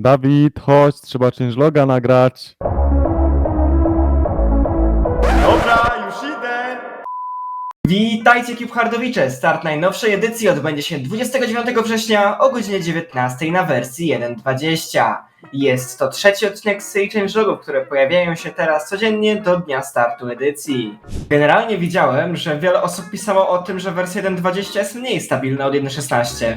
Dawid, chodź, trzeba changeloga nagrać. Dobra, już idę! Witajcie CubeHardowicze! Start najnowszej edycji odbędzie się 29 września o godzinie 19 na wersji 1.20. Jest to trzeci odcinek z serii changelogów, które pojawiają się teraz codziennie do dnia startu edycji. Generalnie widziałem, że wiele osób pisało o tym, że wersja 1.20 jest mniej stabilna od 1.16.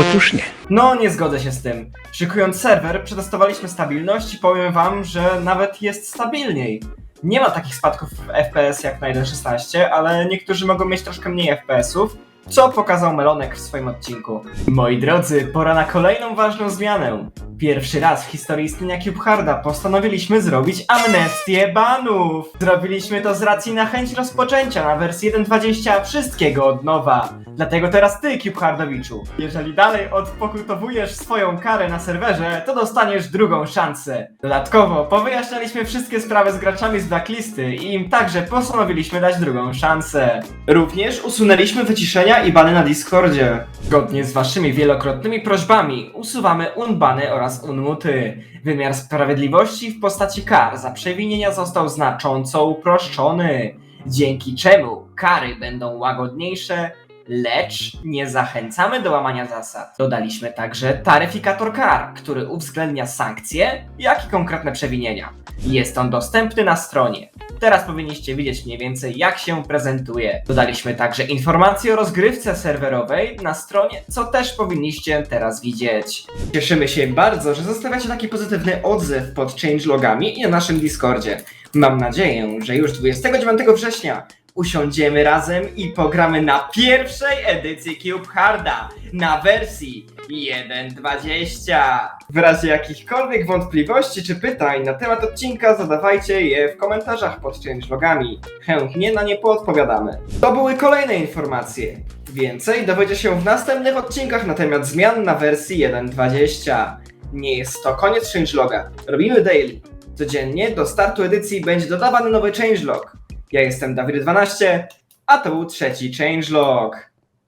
Otóż nie. No, nie zgodzę się z tym. Szykując serwer, przetestowaliśmy stabilność i powiem wam, że nawet jest stabilniej. Nie ma takich spadków w FPS jak na 1.16, ale niektórzy mogą mieć troszkę mniej FPS-ów, co pokazał Melonek w swoim odcinku. Moi drodzy, pora na kolejną ważną zmianę. Pierwszy raz w historii istnienia CubeHarda postanowiliśmy zrobić amnestię banów. Zrobiliśmy to z racji na chęć rozpoczęcia na wersji 1.20 wszystkiego od nowa. Dlatego teraz ty, CubeHardowiczu, jeżeli dalej odpokutowujesz swoją karę na serwerze, to dostaniesz drugą szansę. Dodatkowo, powyjaśnialiśmy wszystkie sprawy z graczami z Blacklisty i im także postanowiliśmy dać drugą szansę. Również usunęliśmy wyciszenia i bany na Discordzie. Zgodnie z waszymi wielokrotnymi prośbami, usuwamy unbany oraz unmuty. Wymiar sprawiedliwości w postaci kar za przewinienia został znacząco uproszczony, dzięki czemu kary będą łagodniejsze, lecz nie zachęcamy do łamania zasad. Dodaliśmy także taryfikator kar, który uwzględnia sankcje, jak i konkretne przewinienia. Jest on dostępny na stronie. Teraz powinniście widzieć mniej więcej jak się prezentuje. Dodaliśmy także informacje o rozgrywce serwerowej na stronie, co też powinniście teraz widzieć. Cieszymy się bardzo, że zostawiacie taki pozytywny odzew pod changelogami i na naszym Discordzie. Mam nadzieję, że już 29 września usiądziemy razem i pogramy na pierwszej edycji Cube Harda na wersji 1.20. W razie jakichkolwiek wątpliwości czy pytań na temat odcinka zadawajcie je w komentarzach pod changelogami. Chętnie na nie poodpowiadamy. To były kolejne informacje. Więcej dowiecie się w następnych odcinkach na temat zmian na wersji 1.20. Nie jest to koniec changeloga. Robimy daily. Codziennie do startu edycji będzie dodawany nowy changelog. Ja jestem Dawid12, a to był trzeci changelog.